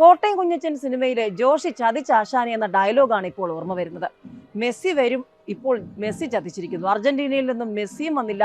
കോട്ടയം കുഞ്ഞച്ചൻ സിനിമയിലെ ജോഷി ചതിച്ചാശാനി എന്ന ഡയലോഗാണ് ഇപ്പോൾ ഓർമ്മ വരുന്നത്. മെസ്സി വരും ഇപ്പോൾ മെസ്സി ചതിച്ചിരിക്കുന്നു. അർജന്റീനയിൽ നിന്നും മെസ്സിയും വന്നില്ല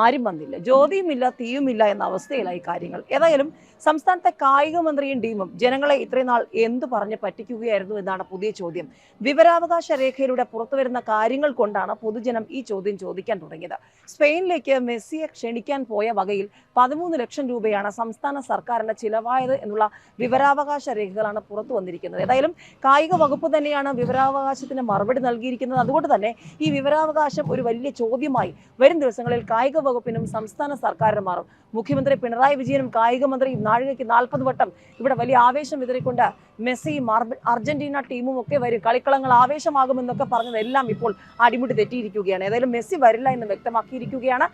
ആരും വന്നില്ല. ജ്യോതിയുമില്ല തീയുമില്ല എന്ന അവസ്ഥയിലായി കാര്യങ്ങൾ. ഏതായാലും സംസ്ഥാനത്തെ കായിക മന്ത്രിയും ടീമും ജനങ്ങളെ ഇത്രയും നാൾ എന്തു പറഞ്ഞ് പറ്റിക്കുകയായിരുന്നു എന്നാണ് പുതിയ ചോദ്യം. വിവരാവകാശ രേഖയിലൂടെ പുറത്തുവരുന്ന കാര്യങ്ങൾ കൊണ്ടാണ് പൊതുജനം ഈ ചോദ്യം ചോദിക്കാൻ തുടങ്ങിയത്. സ്പെയിനിലേക്ക് മെസ്സിയെ ക്ഷണിക്കാൻ പോയ വകയിൽ പതിമൂന്ന് ലക്ഷം രൂപയാണ് സംസ്ഥാന സർക്കാരിന്റെ ചിലവായത് എന്നുള്ള വിവരാവകാശ രേഖകളാണ് പുറത്തു വന്നിരിക്കുന്നത്. ഏതായാലും കായിക വകുപ്പ് തന്നെയാണ് വിവരാവകാശത്തിന് മറുപടി നൽകിയിരിക്കുന്നത്. അതുകൊണ്ട് തന്നെ ഈ വിവരാവകാശം ഒരു വലിയ ചോദ്യമായി വരും ദിവസങ്ങളിൽ കായിക വകുപ്പിനും സംസ്ഥാന സർക്കാരിനും മാറും മുഖ്യമന്ത്രി പിണറായി വിജയനും കായിക മന്ത്രിയും നാഴികയ്ക്ക് നാൽപ്പത് വട്ടം ഇവിടെ വലിയ ആവേശം വിതറിക്കൊണ്ട് മെസ്സിയും അർജന്റീന ടീമും ഒക്കെ വരും. കളിക്കളങ്ങൾ ആവേശമാകുമെന്നൊക്കെ പറഞ്ഞതെല്ലാം ഇപ്പോൾ അടിമുടി തെറ്റിയിരിക്കുകയാണ്. ഏതായാലും മെസ്സി വരില്ല എന്ന് വ്യക്തമാക്കിയിരിക്കുകയാണ്.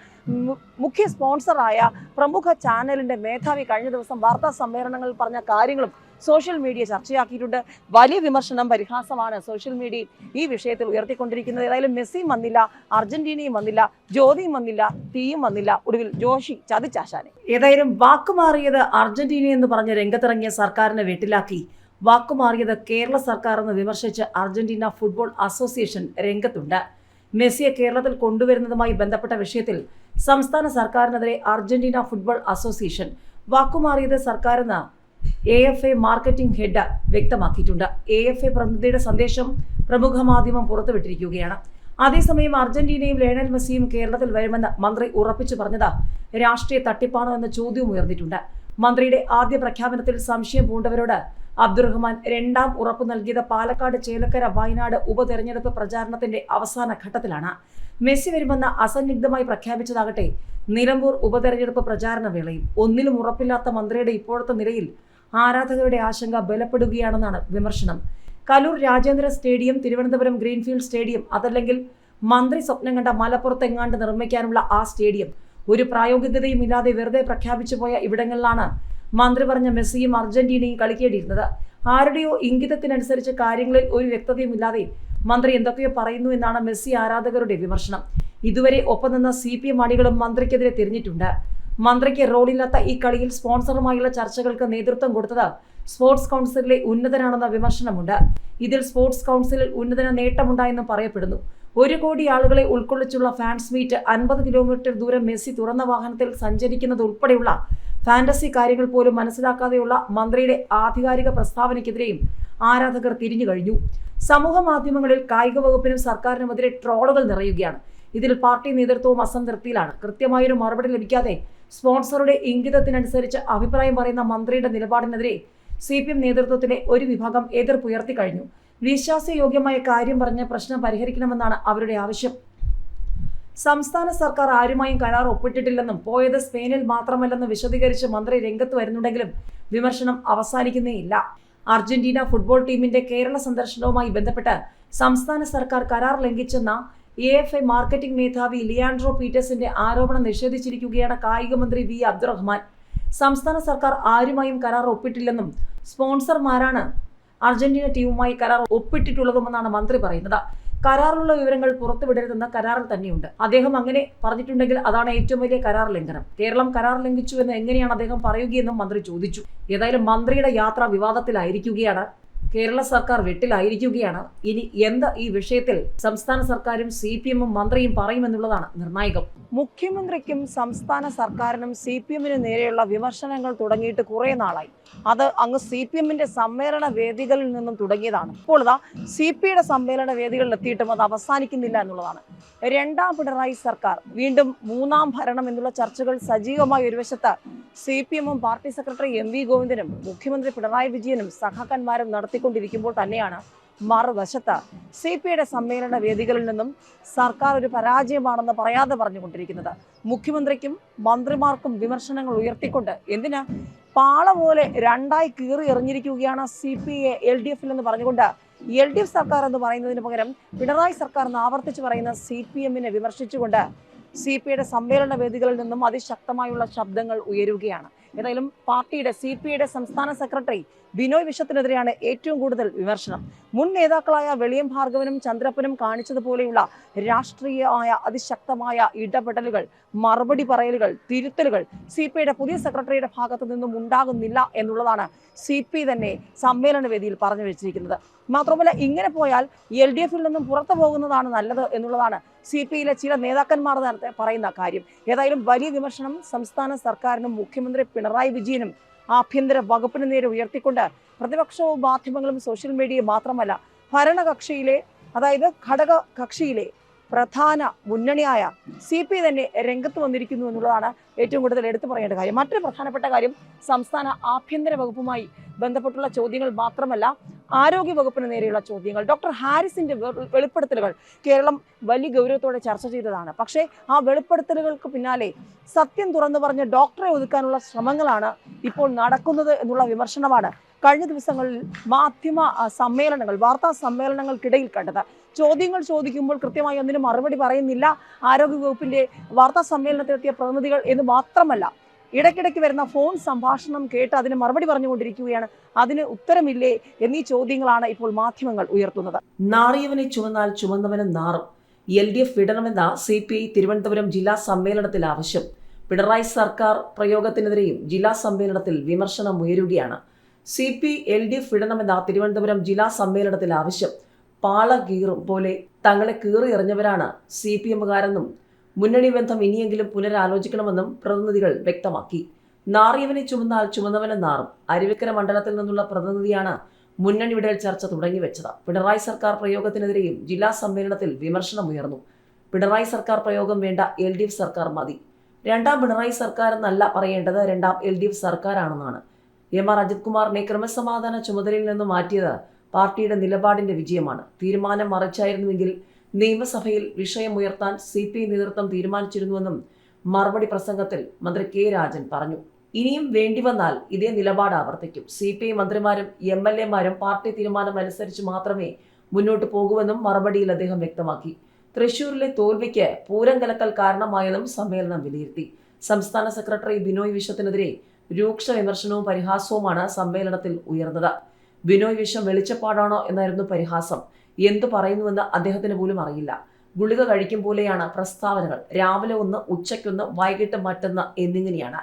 മുഖ്യ സ്പോൺസറായ പ്രമുഖ ചാനലിന്റെ മേധാവി കഴിഞ്ഞ ദിവസം വാർത്താ സമ്മേളനങ്ങളിൽ പറഞ്ഞ കാര്യങ്ങളും സോഷ്യൽ മീഡിയ ചർച്ചയാക്കിയിട്ടുണ്ട്. വലിയ വിമർശനം പരിഹാസമാണ് സോഷ്യൽ മീഡിയയിൽ ഈ വിഷയത്തിൽ ഉയർത്തിക്കൊണ്ടിരിക്കുന്നത്. ഏതായാലും മെസ്സിയും വന്നില്ല അർജന്റീനയും വന്നില്ല ജ്യോതിയും വന്നില്ല തീയും വന്നില്ല. ഒടുവിൽ ജോഷി ചതിച്ചാശാനെ. ഏതായാലും വാക്കുമാറിയത് അർജന്റീന എന്ന് പറഞ്ഞ് രംഗത്തിറങ്ങിയ സർക്കാരിനെ വെട്ടിലാക്കി. വാക്കുമാറിയത് കേരള സർക്കാർ എന്ന് വിമർശിച്ച് അർജന്റീന ഫുട്ബോൾ അസോസിയേഷൻ രംഗത്തുണ്ട്. മെസ്സിയെ കേരളത്തിൽ കൊണ്ടുവരുന്നതുമായി ബന്ധപ്പെട്ട വിഷയത്തിൽ സംസ്ഥാന സർക്കാരിനെതിരെ അർജന്റീന ഫുട്ബോൾ അസോസിയേഷൻ വാക്കുമാറിയത് സർക്കാരെന്ന് A F A marketing head വ്യക്തമാക്കിയിട്ടുണ്ട്. എ എഫ് എ പ്രതിനിധിയുടെ സന്ദേശം പ്രമുഖ മാധ്യമം പുറത്തുവിട്ടിരിക്കുകയാണ്. അതേസമയം അർജന്റീനയും ലയണൽ മെസ്സിയും കേരളത്തിൽ വരുമെന്ന് മന്ത്രി ഉറപ്പിച്ചു പറഞ്ഞത് രാഷ്ട്രീയ തട്ടിപ്പാണോ എന്ന ചോദ്യവും ഉയർന്നിട്ടുണ്ട്. മന്ത്രിയുടെ ആദ്യ പ്രഖ്യാപനത്തിൽ സംശയം പൂണ്ടവരോട് അബ്ദുറഹ്മാൻ രണ്ടാം ഉറപ്പ് നൽകിയത് പാലക്കാട് ചേലക്കര വയനാട് ഉപതെരഞ്ഞെടുപ്പ് പ്രചാരണത്തിന്റെ അവസാന ഘട്ടത്തിലാണ്. മെസ്സി വരുമെന്ന് അസന്നിഗ്ധമായി പ്രഖ്യാപിച്ചതാകട്ടെ നിലമ്പൂർ ഉപതെരഞ്ഞെടുപ്പ് പ്രചാരണ വേളയിൽ. ഒന്നിലും ഉറപ്പില്ലാത്ത മന്ത്രിയുടെ ഇപ്പോഴത്തെ നിലയിൽ ആരാധകരുടെ ആശങ്ക ബലപ്പെടുകയാണെന്നാണ് വിമർശനം. Kaloor Rajendra stadium Thiruvananthapuram greenfield stadium അതല്ലെങ്കിൽ മന്ത്രി സ്വപ്നം കണ്ട മലപ്പുറത്തെങ്ങാണ്ട് നിർമ്മിക്കാനുള്ള ആ സ്റ്റേഡിയം. ഒരു പ്രായോഗികതയും ഇല്ലാതെ വെറുതെ പ്രഖ്യാപിച്ചു പോയ ഇവിടങ്ങളിലാണ് മന്ത്രി പറഞ്ഞ മെസ്സിയും അർജന്റീനയും കളിക്കേണ്ടിയിരുന്നത്. ആരുടെയോ ഇംഗിതത്തിനനുസരിച്ച് കാര്യങ്ങളിൽ ഒരു വ്യക്തതയും ഇല്ലാതെ മന്ത്രി എന്തൊക്കെയോ പറയുന്നു എന്നാണ് മെസ്സി ആരാധകരുടെ വിമർശനം. ഇതുവരെ ഒപ്പം നിന്ന സി പി എം അണികളും മന്ത്രിക്കെതിരെ തിരിഞ്ഞിട്ടുണ്ട്. മന്ത്രിക്ക് റോളില്ലാത്ത ഈ കളിയിൽ സ്പോൺസറുമായുള്ള ചർച്ചകൾക്ക് നേതൃത്വം കൊടുത്തത് സ്പോർട്സ് കൗൺസിലിലെ ഉന്നതനാണെന്ന വിമർശനമുണ്ട്. ഇതിൽ സ്പോർട്സ് കൗൺസിലിൽ ഉന്നതന നേട്ടമുണ്ടായെന്നും പറയപ്പെടുന്നു. ഒരു കോടി ആളുകളെ ഉൾക്കൊള്ളിച്ചുള്ള ഫാൻസ് മീറ്റ് അൻപത് കിലോമീറ്റർ ദൂരം മെസ്സി തുറന്ന വാഹനത്തിൽ സഞ്ചരിക്കുന്നത് ഉൾപ്പെടെയുള്ള ഫാന്റസി കാര്യങ്ങൾ പോലും മനസ്സിലാക്കാതെയുള്ള മന്ത്രിയുടെ ആധികാരിക പ്രസ്താവനയ്ക്കെതിരെയും ആരാധകർ തിരിഞ്ഞു കഴിഞ്ഞു. സമൂഹ മാധ്യമങ്ങളിൽ കായിക വകുപ്പിനും സർക്കാരിനുമെതിരെ ട്രോളുകൾ നിറയുകയാണ്. ഇതിൽ പാർട്ടി നേതൃത്വവും അസംതൃപ്തിയിലാണ്. കൃത്യമായൊരു മറുപടി ലഭിക്കാതെ സ്പോൺസറുടെ ഇംഗിതത്തിനനുസരിച്ച് അഭിപ്രായം പറയുന്ന മന്ത്രിയുടെ നിലപാടിനെതിരെ സി പി എം നേതൃത്വത്തിലെ ഒരു വിഭാഗം എതിർപ്പുയർത്തി കഴിഞ്ഞു. വിശ്വാസയോഗ്യമായ കാര്യം പറഞ്ഞ് പ്രശ്നം പരിഹരിക്കണമെന്നാണ് അവരുടെ ആവശ്യം. സംസ്ഥാന സർക്കാർ ആരുമായും കരാർ ഒപ്പിട്ടിട്ടില്ലെന്നും പോയത് സ്പെയിനിൽ മാത്രമല്ലെന്ന് വിശദീകരിച്ച് മന്ത്രി രംഗത്ത് വരുന്നുണ്ടെങ്കിലും വിമർശനം അവസാനിക്കുന്നേയില്ല. അർജന്റീന ഫുട്ബോൾ ടീമിന്റെ കേരള സന്ദർശനവുമായി ബന്ധപ്പെട്ട് സംസ്ഥാന സർക്കാർ കരാർ ലംഘിച്ചെന്ന എ എഫ് ഐ മാർക്കറ്റിംഗ് മേധാവി ലിയാൻഡ്രോ പീറ്റേഴ്സിന്റെ ആരോപണം നിഷേധിച്ചിരിക്കുകയാണ് കായിക മന്ത്രി വി അബ്ദുറഹ്മാൻ. സംസ്ഥാന സർക്കാർ ആരുമായും കരാർ ഒപ്പിട്ടില്ലെന്നും സ്പോൺസർമാരാണ് അർജന്റീന ടീമുമായി കരാർ ഒപ്പിട്ടിട്ടുള്ളതുമെന്നാണ് മന്ത്രി പറയുന്നത്. കരാറിലുള്ള വിവരങ്ങൾ പുറത്തുവിടരുതെന്ന കരാറിൽ തന്നെയുണ്ട്. അദ്ദേഹം അങ്ങനെ പറഞ്ഞിട്ടുണ്ടെങ്കിൽ അതാണ് ഏറ്റവും വലിയ കരാർ ലംഘനം. കേരളം കരാർ ലംഘിച്ചു എന്ന് എങ്ങനെയാണ് അദ്ദേഹം പറയുകയെന്നും മന്ത്രി ചോദിച്ചു. ഏതായാലും മന്ത്രിയുടെ യാത്ര വിവാദത്തിലായിരിക്കുകയാണ് കേരള സർക്കാർ വെട്ടിലായിരിക്കുകയാണ്. ഇനി എന്ത് ഈ വിഷയത്തിൽ സംസ്ഥാന സർക്കാരും സി പി എമ്മും മന്ത്രിയും പറയുമെന്നുള്ളതാണ് നിർണായകം. മുഖ്യമന്ത്രിക്കും സംസ്ഥാന സർക്കാരിനും സി പി എമ്മിനും നേരെയുള്ള വിമർശനങ്ങൾ തുടങ്ങിയിട്ട് കുറേ നാളായി. അത് അങ്ങ് സി പി എമ്മിന്റെ സമ്മേളന വേദികളിൽ നിന്നും തുടങ്ങിയതാണ്. ഇപ്പോൾ ഇതാ സി പി യുടെ സമ്മേളന വേദികളിൽ എത്തിയിട്ടും അത് അവസാനിക്കുന്നില്ല എന്നുള്ളതാണ്. രണ്ടാം പിണറായി സർക്കാർ വീണ്ടും മൂന്നാം ഭരണം എന്നുള്ള ചർച്ചകൾ സജീവമായ ഒരു വശത്ത് സി പി എമ്മും പാർട്ടി സെക്രട്ടറി എം വി ഗോവിന്ദനും മുഖ്യമന്ത്രി പിണറായി വിജയനും സഖാക്കന്മാരും നടത്തിക്കൊണ്ടിരിക്കുമ്പോൾ തന്നെയാണ് മറുവശത്ത് സി പി ഐയുടെ സമ്മേളന വേദികളിൽ നിന്നും സർക്കാർ ഒരു പരാജയമാണെന്ന് പറയാതെ പറഞ്ഞുകൊണ്ടിരിക്കുന്നത്. മുഖ്യമന്ത്രിക്കും മന്ത്രിമാർക്കും വിമർശനങ്ങൾ ഉയർത്തിക്കൊണ്ട് എന്തിനാ പാള പോലെ രണ്ടായി കീറി എറിഞ്ഞിരിക്കുകയാണ് C P I L D എഫിൽ എന്ന് പറഞ്ഞുകൊണ്ട് എൽ ഡി എഫ് സർക്കാർ എന്ന് പറയുന്നതിന് പകരം പിണറായി സർക്കാർ എന്ന് ആവർത്തിച്ച് പറയുന്ന സി പി എമ്മിനെ വിമർശിച്ചുകൊണ്ട് സി പി ഐയുടെ സമ്മേളന വേദികളിൽ നിന്നും അതിശക്തമായുള്ള ശബ്ദങ്ങൾ ഉയരുകയാണ്. ഏതായാലും പാർട്ടിയുടെ സി പി ഐയുടെ സംസ്ഥാന സെക്രട്ടറി ബിനോയ് വിശ്വത്തിനെതിരെയാണ് ഏറ്റവും കൂടുതൽ വിമർശനം. മുൻ നേതാക്കളായ വെളിയം ഭാർഗവനും ചന്ദ്രപ്പനും കാണിച്ചതുപോലെയുള്ള രാഷ്ട്രീയമായ അതിശക്തമായ ഇടപെടലുകൾ മറുപടി പറയലുകൾ തിരുത്തലുകൾ സി പി ഐയുടെ പുതിയ സെക്രട്ടറിയുടെ ഭാഗത്തു നിന്നും ഉണ്ടാകുന്നില്ല എന്നുള്ളതാണ് സി പി തന്നെ സമ്മേളന വേദിയിൽ പറഞ്ഞു വെച്ചിരിക്കുന്നത്. മാത്രമല്ല ഇങ്ങനെ പോയാൽ എൽ ഡി എഫിൽ നിന്നും പുറത്തു പോകുന്നതാണ് നല്ലത് എന്നുള്ളതാണ് സി പി ഐയിലെ ചില നേതാക്കന്മാർ പറയുന്ന കാര്യം. ഏതായാലും വലിയ വിമർശനം സംസ്ഥാന സർക്കാരിനും മുഖ്യമന്ത്രി പിണറായി വിജയനും ആഭ്യന്തര വകുപ്പിന് നേരെ ഉയർത്തിക്കൊണ്ട് പ്രതിപക്ഷവും മാധ്യമങ്ങളും സോഷ്യൽ മീഡിയയും മാത്രമല്ല ഭരണകക്ഷിയിലെ അതായത് ഘടക കക്ഷിയിലെ പ്രധാന മുന്നണിയായ സി പി തന്നെ രംഗത്ത് വന്നിരിക്കുന്നു എന്നുള്ളതാണ് ഏറ്റവും കൂടുതൽ എടുത്തു പറയേണ്ട കാര്യം. മറ്റൊരു പ്രധാനപ്പെട്ട കാര്യം സംസ്ഥാന ആഭ്യന്തര വകുപ്പുമായി ബന്ധപ്പെട്ടുള്ള ചോദ്യങ്ങൾ മാത്രമല്ല ആരോഗ്യ വകുപ്പിന് നേരെയുള്ള ചോദ്യങ്ങൾ. ഡോക്ടർ ഹാരിസിന്റെ വെളിപ്പെടുത്തലുകൾ കേരളം വലിയ ഗൗരവത്തോടെ ചർച്ച ചെയ്തതാണ്. പക്ഷേ ആ വെളിപ്പെടുത്തലുകൾക്ക് പിന്നാലെ സത്യം തുറന്നു പറഞ്ഞ് ഡോക്ടറെ ഒതുക്കാനുള്ള ശ്രമങ്ങളാണ് ഇപ്പോൾ നടക്കുന്നത് എന്നുള്ള വിമർശനമാണ് കഴിഞ്ഞ ദിവസങ്ങളിൽ മാധ്യമ സമ്മേളനങ്ങൾ വാർത്താ സമ്മേളനങ്ങൾക്കിടയിൽ കണ്ടത്. ചോദ്യങ്ങൾ ചോദിക്കുമ്പോൾ കൃത്യമായി ഒന്നിനും മറുപടി പറയുന്നില്ല. ആരോഗ്യ വകുപ്പിന്റെ വാർത്താ സമ്മേളനത്തിലെത്തിയ പ്രതിനിധികൾ എന്ന് മാത്രമല്ല ഇടയ്ക്കിടയ്ക്ക് വരുന്ന ഫോൺ സംഭാഷണം കേട്ട് അതിന് മറുപടി പറഞ്ഞുകൊണ്ടിരിക്കുകയാണ്. അതിന് ഉത്തരമില്ലേ എന്നീ ചോദ്യങ്ങളാണ് ഇപ്പോൾ മാധ്യമങ്ങൾ ഉയർത്തുന്നത്. നാറിയവനെ ചുമന്നാൽ ചുമന്നവനെ നാറും. എൽ ഡി എഫ് വിടണമെന്ന സി പി ഐ തിരുവനന്തപുരം ജില്ലാ സമ്മേളനത്തിൽ ആവശ്യം പിണറായി സർക്കാർ പ്രയോഗത്തിനെതിരെയും ജില്ലാ സമ്മേളനത്തിൽ വിമർശനം ഉയരുകയാണ്. C P L D F വിടണമെന്ന Thiruvananthapuram ജില്ലാ സമ്മേളനത്തിൽ ആവശ്യം. പാള കീറും പോലെ തങ്ങളെ കീറി എറിഞ്ഞവരാണ് സി പി എമ്മുകാരെന്നും മുന്നണി ബന്ധം ഇനിയെങ്കിലും പുനരാലോചിക്കണമെന്നും പ്രതിനിധികൾ വ്യക്തമാക്കി. നാറിയവനെ ചുമന്നാൽ ചുമന്നവനെ നാറും. അരുവിക്കര മണ്ഡലത്തിൽ നിന്നുള്ള പ്രതിനിധിയാണ് മുന്നണി ചർച്ച തുടങ്ങിവെച്ചത്. പിണറായി സർക്കാർ പ്രയോഗത്തിനെതിരെയും ജില്ലാ സമ്മേളനത്തിൽ വിമർശനമുയർന്നു. പിണറായി സർക്കാർ പ്രയോഗം വേണ്ട എൽ ഡി എഫ് സർക്കാർ മതി. രണ്ടാം പിണറായി സർക്കാർ എന്നല്ല പറയേണ്ടത് രണ്ടാം എൽ ഡി എഫ് സർക്കാരാണെന്നാണ്. എം ആർ അജിത് കുമാറിനെ ക്രമസമാധാന ചുമതലയിൽ നിന്ന് മാറ്റിയത് പാർട്ടിയുടെ നിലപാടിന്റെ വിജയമാണ്. തീരുമാനം മറിച്ചായിരുന്നുവെങ്കിൽ നിയമസഭയിൽ വിഷയമുയർത്താൻ സി പി ഐ നേതൃത്വം തീരുമാനിച്ചിരുന്നുവെന്നും മറുപടി പ്രസംഗത്തിൽ മന്ത്രി കെ രാജൻ പറഞ്ഞു. ഇനിയും വേണ്ടി വന്നാൽ ഇതേ നിലപാട് ആവർത്തിക്കും. സി പി ഐ മന്ത്രിമാരും എം എൽ എമാരും പാർട്ടി തീരുമാനം അനുസരിച്ച് മാത്രമേ മുന്നോട്ട് പോകുമെന്നും മറുപടിയിൽ അദ്ദേഹം വ്യക്തമാക്കി. തൃശൂരിലെ തോൽവിക്ക് പൂരം കലക്കൽ കാരണമായെന്നും സമ്മേളനം വിലയിരുത്തി. സംസ്ഥാന സെക്രട്ടറി ബിനോയ് വിശ്വത്തിനെതിരെ രൂക്ഷ വിമർശനവും പരിഹാസവുമാണ് സമ്മേളനത്തിൽ ഉയർന്നത്. ബിനോയ് വിശ്വം വെളിച്ചപ്പാടാണോ എന്നായിരുന്നു പരിഹാസം. എന്തു പറയുന്നുവെന്ന് അദ്ദേഹത്തിന് പോലും അറിയില്ല. ഗുളിക കഴിക്കും പോലെയാണ് പ്രസ്താവനകൾ. രാവിലെ ഒന്ന് ഉച്ചയ്ക്കൊന്ന് വൈകിട്ട് മറ്റൊന്ന് എന്നിങ്ങനെയാണ്.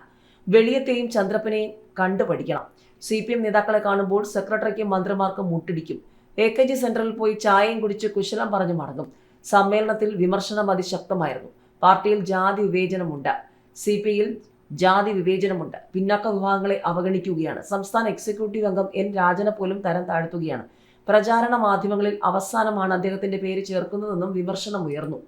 വെളിയത്തെയും ചന്ദ്രപ്പനെയും കണ്ടുപഠിക്കണം. സി പി എം നേതാക്കളെ കാണുമ്പോൾ സെക്രട്ടറിക്കും മന്ത്രിമാർക്കും മുട്ടിടിക്കും. എ കെ ജി സെന്ററിൽ പോയി ചായയും കുടിച്ച് കുശലം പറഞ്ഞു മടങ്ങും. സമ്മേളനത്തിൽ വിമർശനം അതിശക്തമായിരുന്നു. പാർട്ടിയിൽ ജാതി വിവേചനമുണ്ട്. സി പി ഐയിൽ ജാതി വിവേചനമുണ്ട്. പിന്നാക്ക വിഭാഗങ്ങളെ അവഗണിക്കുകയാണ്. സംസ്ഥാന എക്സിക്യൂട്ടീവ് അംഗം എൻ രാജന പോലും തരം താഴ്ത്തുകയാണ്. പ്രചാരണ മാധ്യമങ്ങളിൽ അവസാനമാണ് അദ്ദേഹത്തിന്റെ പേര് ചേർക്കുന്നതെന്നും വിമർശനം ഉയർന്നു.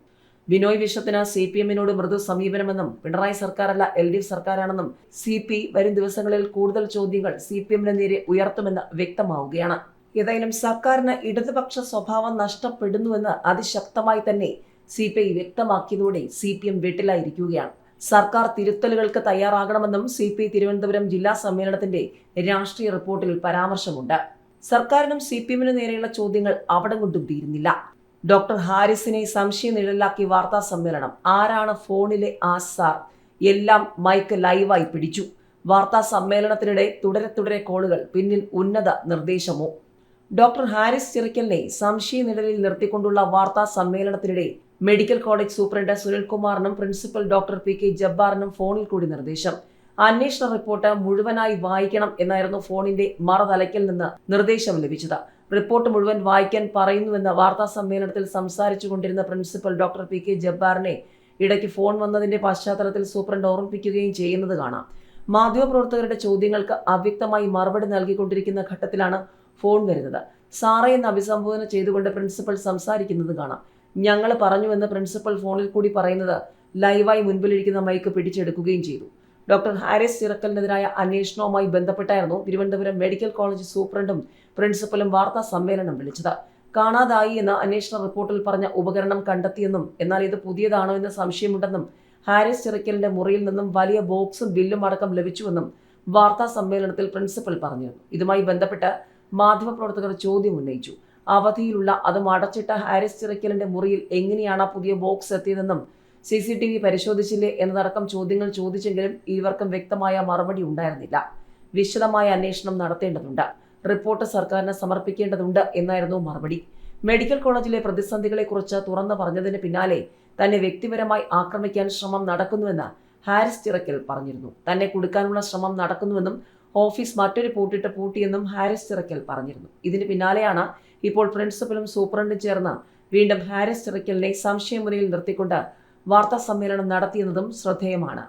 ബിനോയ് വിശ്വത്തിന് സി പി എമ്മിനോട് മൃദു സമീപനമെന്നും പിണറായി സർക്കാരല്ല എൽ ഡി എഫ് സർക്കാരാണെന്നും സി പി വരും ദിവസങ്ങളിൽ കൂടുതൽ ചോദ്യങ്ങൾ സി പി എമ്മിന് നേരെ ഉയർത്തുമെന്ന് വ്യക്തമാവുകയാണ്. ഏതായാലും സർക്കാരിന് ഇടതുപക്ഷ സ്വഭാവം നഷ്ടപ്പെടുന്നുവെന്ന് അതിശക്തമായി തന്നെ സി പി ഐ വ്യക്തമാക്കിയതോടെ സി പി എം വീട്ടിലായിരിക്കുകയാണ്. സർക്കാർ തിരുത്തലുകൾക്ക് തയ്യാറാകണമെന്നും സി പി തിരുവനന്തപുരം ജില്ലാ സമ്മേളനത്തിന്റെ രാഷ്ട്രീയ റിപ്പോർട്ടിൽ പരാമർശമുണ്ട്. സർക്കാരിനും സി പി എമ്മിനു നേരെയുള്ള ചോദ്യങ്ങൾ അവിടെ കൊണ്ടും തീരുന്നില്ല. ഡോക്ടർ ഹാരിസിനെ സംശയ നിഴലാക്കി വാർത്താ സമ്മേളനം ആരാണ് ഫോണിലെ ആ സാർ? എല്ലാം മൈക്ക് ലൈവായി പിടിച്ചു. വാർത്താ സമ്മേളനത്തിനിടെ തുടരെ തുടരെ കോളുകൾ പിന്നിൽ ഉന്നത നിർദ്ദേശമോ? ഡോക്ടർ ഹാരിസ് ചിറക്കലിനെ സംശയ നിഴലിൽ നിർത്തിക്കൊണ്ടുള്ള വാർത്താ സമ്മേളനത്തിനിടെ മെഡിക്കൽ കോളേജ് സൂപ്രണ്ട് സുനിൽകുമാറിനും പ്രിൻസിപ്പൽ ഡോക്ടർ പി കെ ജബ്ബാറിനും ഫോണിൽ കൂടി നിർദ്ദേശം. അന്വേഷണ റിപ്പോർട്ട് മുഴുവനായി വായിക്കണം എന്നായിരുന്നു ഫോണിന്റെ മറതലയ്ക്കൽ നിന്ന് നിർദ്ദേശം ലഭിച്ചത്. റിപ്പോർട്ട് മുഴുവൻ വായിക്കാൻ പറയുന്നുവെന്ന് വാർത്താ സമ്മേളനത്തിൽ സംസാരിച്ചു കൊണ്ടിരുന്ന പ്രിൻസിപ്പൽ ഡോക്ടർ പി കെ ജബ്ബാറിനെ ഇടയ്ക്ക് ഫോൺ വന്നതിന്റെ പശ്ചാത്തലത്തിൽ സൂപ്രണ്ട് ഓർമ്മിപ്പിക്കുകയും ചെയ്യുന്നത് കാണാം. മാധ്യമപ്രവർത്തകരുടെ ചോദ്യങ്ങൾക്ക് അവ്യക്തമായി മറുപടി നൽകിക്കൊണ്ടിരിക്കുന്ന ഘട്ടത്തിലാണ് ഫോൺ വരുന്നത്. സാറേ എന്ന് അഭിസംബോധന ചെയ്തുകൊണ്ട് പ്രിൻസിപ്പൽ സംസാരിക്കുന്നത് കാണാം. ഞങ്ങൾ പറഞ്ഞുവെന്ന് പ്രിൻസിപ്പൽ ഫോണിൽ കൂടി പറയുന്നത് ലൈവായി മുൻപിലിരിക്കുന്ന മൈക്ക് പിടിച്ചെടുക്കുകയും ചെയ്തു. ഡോക്ടർ ഹാരിസ് ചിറക്കലിനെതിരായ അന്വേഷണവുമായി ബന്ധപ്പെട്ടായിരുന്നു തിരുവനന്തപുരം മെഡിക്കൽ കോളേജ് സൂപ്രണ്ടും പ്രിൻസിപ്പലും വാർത്താ സമ്മേളനം വിളിച്ചത്. കാണാതായി എന്ന അന്വേഷണ റിപ്പോർട്ടിൽ പറഞ്ഞ ഉപകരണം കണ്ടെത്തിയെന്നും എന്നാൽ ഇത് പുതിയതാണോ എന്ന് സംശയമുണ്ടെന്നും ഹാരിസ് ചിറക്കലിന്റെ മുറിയിൽ നിന്നും വലിയ ബോക്സും ബില്ലും അടക്കം ലഭിച്ചുവെന്നും വാർത്താ സമ്മേളനത്തിൽ പ്രിൻസിപ്പൽ പറഞ്ഞിരുന്നു. ഇതുമായി ബന്ധപ്പെട്ട് മാധ്യമപ്രവർത്തകർ ചോദ്യം ഉന്നയിച്ചു. അവധിയിലുള്ള അതും അടച്ചിട്ട ഹാരിസ് ചിറക്കലിന്റെ മുറിയിൽ എങ്ങനെയാണ് പുതിയ ബോക്സ് എത്തിയതെന്നും സി സി ടി വി പരിശോധിച്ചില്ലേ എന്നതടക്കം ചോദ്യങ്ങൾ ചോദിച്ചെങ്കിലും ഇരുവർക്കും വ്യക്തമായ മറുപടി ഉണ്ടായിരുന്നില്ല. വിശദമായ അന്വേഷണം നടത്തേണ്ടതുണ്ട്. റിപ്പോർട്ട് സർക്കാരിന് സമർപ്പിക്കേണ്ടതുണ്ട് എന്നായിരുന്നു മറുപടി. മെഡിക്കൽ കോളേജിലെ പ്രതിസന്ധികളെക്കുറിച്ച് തുറന്നു പറഞ്ഞതിന് പിന്നാലെ തന്നെ വ്യക്തിപരമായി ആക്രമിക്കാൻ ശ്രമം നടക്കുന്നുവെന്ന് ഹാരിസ് ചിറക്കൽ പറഞ്ഞിരുന്നു. തന്നെ കൊടുക്കാനുള്ള ശ്രമം നടക്കുന്നുവെന്നും ഓഫീസ് മറ്റൊരു പൂട്ടിട്ട് പൂട്ടിയെന്നും ഹാരിസ് ചിറക്കൽ പറഞ്ഞിരുന്നു. ഇതിന് പിന്നാലെയാണ് ഇപ്പോൾ പ്രിൻസിപ്പലും സൂപ്രണ്ടും ചേർന്ന് വീണ്ടും ഹാരിസ് ചിറക്കലിനെ സംശയമുറിയിൽ നിർത്തിക്കൊണ്ട് വാർത്താ സമ്മേളനം നടത്തിയെന്നതും ശ്രദ്ധേയമാണ്.